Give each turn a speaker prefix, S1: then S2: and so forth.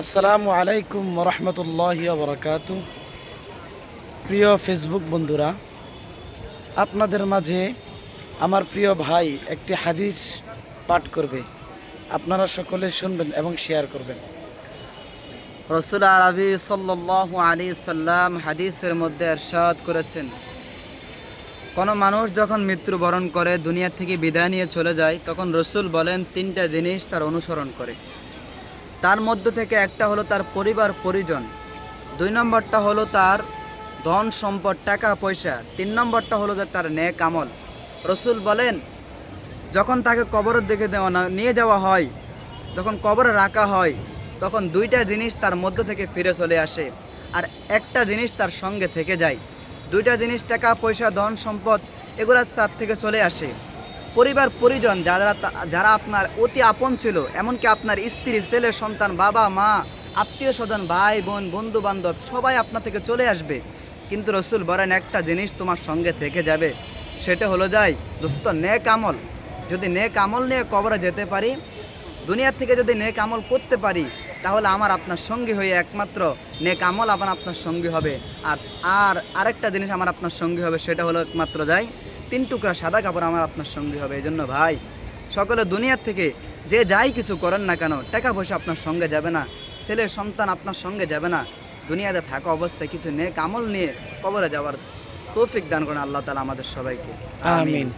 S1: আসসালামু আলাইকুম রহমতুল্লাহ বরকাত প্রিয় ফেসবুক বন্ধুরা, আপনাদের মাঝে আমার প্রিয় ভাই একটি হাদিস পাঠ করবে। আপনারা সকলে শুনবেন এবং শেয়ার করবেন।
S2: রসুল আরবি সাল্লাহ আলী সাল্লাম হাদিসের মধ্যে এরশাদ করেছেন, কোনো মানুষ যখন মৃত্যুবরণ করে, দুনিয়া থেকে বিদায় নিয়ে চলে যায়, তখন রসুল বলেন, তিনটা জিনিস তার অনুসরণ করে। তার মধ্য থেকে একটা হলো তার পরিবার পরিজন। দুই নম্বরটা হলো তার ধন সম্পদ, টাকা, পয়সা। তিন নম্বরটা হলো তার নেক আমল। রসুল বলেন, যখন তাকে কবরের দিকে দেওয়া না, নিয়ে যাওয়া হয়, যখন কবরে রাখা হয়, তখন দুইটা জিনিস তার মধ্য থেকে ফিরে চলে আসে আর একটা জিনিস তার সঙ্গে থেকে যায়। দুইটা জিনিস, টাকা, পয়সা, ধন সম্পদ, এগুলো তার থেকে চলে আসে। পরিবার, পরিজন যারা যারা আপনার অতি আপন ছিল, এমনকি আপনার স্ত্রী, ছেলে, সন্তান, বাবা, মা, আত্মীয় স্বজন, ভাই, বোন বন্ধু বান্ধব সবাই আপনার থেকে চলে আসবে। কিন্তু রসুল বলেন, একটা জিনিস তোমার সঙ্গে থেকে যাবে, সেটা হলো যাই, দোস্ত, নেক আমল। যদি নেক আমল নিয়ে কবরে যেতে পারি, দুনিয়া থেকে যদি নেক আমল করতে পারি, তাহলে আমার আপনার সঙ্গী হয়ে একমাত্র নেক আমল আমার আপনার সঙ্গী হবে। আর আর আরেকটা জিনিস আমার আপনার সঙ্গী হবে, সেটা হলো একমাত্র যাই তিন টুকরা সাদা কাপড় আমার আপনার সঙ্গে হবে এই জন্য ভাই সকলে দুনিয়ার থেকে যে যাই কিছু করেন না কেন টাকা পয়সা আপনার সঙ্গে যাবে না ছেলে সন্তান আপনার সঙ্গে যাবে না দুনিয়াতে থাকা অবস্থায় কিছু নেক আমল নিয়ে কবরে যাওয়ার তৌফিক দান করেন আল্লাহ তালা আমাদের সবাইকে।
S1: আমিন।